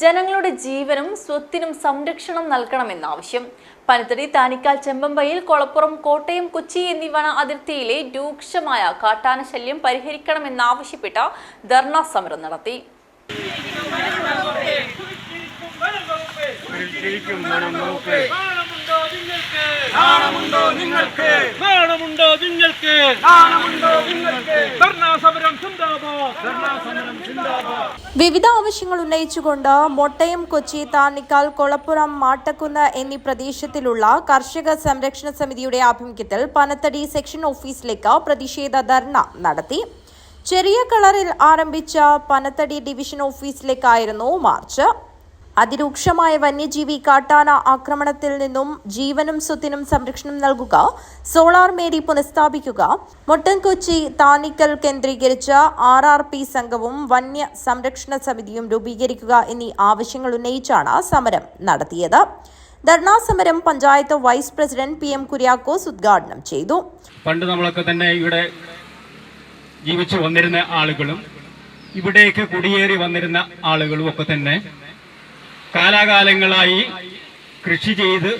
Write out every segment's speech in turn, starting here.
ജനങ്ങളുടെ ജീവനും സ്വത്തിനും സംരക്ഷണം നൽകണമെന്ന ആവശ്യം. പനത്തടി താനിക്കാൽ ചെമ്പമ്പയിൽ കൊളപ്പുറം കോട്ടയം കൊച്ചി എന്നീ വന അതിർത്തിയിലെ രൂക്ഷമായ കാട്ടാന ശല്യം പരിഹരിക്കണമെന്നാവശ്യപ്പെട്ട് ധർണാ സമരം നടത്തി. നാണമുണ്ടോ നിങ്ങൾക്ക്? നിങ്ങൾക്ക് ധർണാ സമരം സിന്ദാബാദ് ധർണാ സമരം സിന്ദാബാദ് വിവിധ ആവശ്യങ്ങൾ ഉന്നയിച്ചുകൊണ്ട് മൊട്ടയം കൊച്ചി താന്നിക്കാൽ കൊളപ്പുറം മാട്ടക്കുന്ന് എന്നീ പ്രദേശത്തിലുള്ള കർഷക സംരക്ഷണ സമിതിയുടെ ആഭിമുഖ്യത്തിൽ പനത്തടി സെക്ഷൻ ഓഫീസിലേക്ക് പ്രതിഷേധ ധർണ നടത്തി. ചെറിയ കളറിൽ ആരംഭിച്ച പനത്തടി ഡിവിഷൻ ഓഫീസിലേക്കായിരുന്നു മാർച്ച്. അതിരൂക്ഷമായ വന്യജീവി കാട്ടാന ആക്രമണത്തിൽ നിന്നും ജീവനും സ്വത്തിനും സംരക്ഷണം നൽകുക സോളാർ മേരി പുനഃസ്ഥാപിക്കുക മൊട്ടൻകൊച്ചി താനിക്കൽ കേന്ദ്രീകരിച്ച ആർ ആർ പി സംഘവും വന്യ സംരക്ഷണ സമിതിയും രൂപീകരിക്കുക എന്നീ ആവശ്യങ്ങൾ ഉന്നയിച്ചാണ് സമരം നടത്തിയത്. ധർണാ സമരം panchayat vice president P M Kuriakose ഉദ്ഘാടനം ചെയ്തു. പണ്ട് നമ്മളൊക്കെ തന്നെ ഇവിടെ ജീവിച്ചു വന്നിരുന്ന ആളുകളും ഇവിടേക്ക് കുടിയേറി വന്നിരുന്ന ആളുകളും ഒക്കെ തന്നെ കാലാകാലങ്ങളായി കൃഷി ചെയ്ത്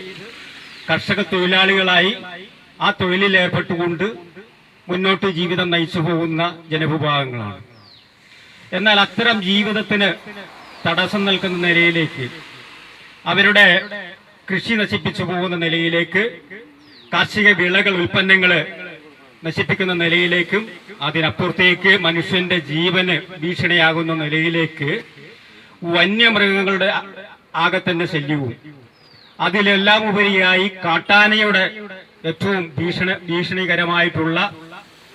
കർഷക തൊഴിലാളികളായി ആ തൊഴിലിൽ ഏർപ്പെട്ടുകൊണ്ട് മുന്നോട്ട് ജീവിതം നയിച്ചു പോകുന്ന ജനവിഭാഗങ്ങളാണ്. എന്നാൽ അത്തരം ജീവിതത്തിന് തടസ്സം നിൽക്കുന്ന നിലയിലേക്ക് അവരുടെ കൃഷി നശിപ്പിച്ചു പോകുന്ന നിലയിലേക്ക് കാർഷിക വിളകൾ ഉൽപ്പന്നങ്ങൾ നശിപ്പിക്കുന്ന നിലയിലേക്കും അതിനപ്പുറത്തേക്ക് മനുഷ്യന്റെ ജീവന് ഭീഷണിയാകുന്ന നിലയിലേക്ക് വന്യമൃഗങ്ങളുടെ ആകെ തന്നെ ശല്യവും. അതിലെല്ലാം ഉപരിയായി കാട്ടാനയുടെ ഏറ്റവും ഭീഷണ ഭീഷണികരമായിട്ടുള്ള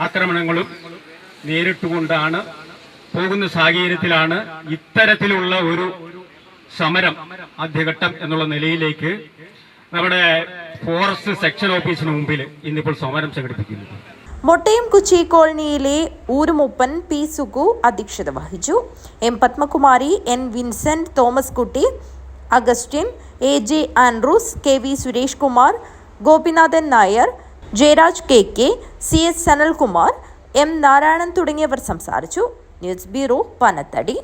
ആക്രമണങ്ങളും നേരിട്ടുകൊണ്ടാണ് പോകുന്ന സാഹചര്യത്തിലാണ് ഇത്തരത്തിലുള്ള ഒരു സമരം ആദ്യഘട്ടം എന്നുള്ള നിലയിലേക്ക് നമ്മുടെ ഫോറസ്റ്റ് സെക്ഷൻ ഓഫീസിന് മുമ്പിൽ ഇന്നിപ്പോൾ സമരം സംഘടിപ്പിക്കുന്നത്. മൊട്ടയം കൊച്ചി കോളനിയിലെ ഊരുമുപ്പൻ പി സുഗു അധ്യക്ഷത വഹിച്ചു. M Padmakumari N Vincent Thomaskutty Augustine A J Andrews K V Suresh Kumar Gopinathan Nair Jayaraj K K C S Sanalkumar M Narayanan തുടങ്ങിയവർ സംസാരിച്ചു. News bureau Panathady.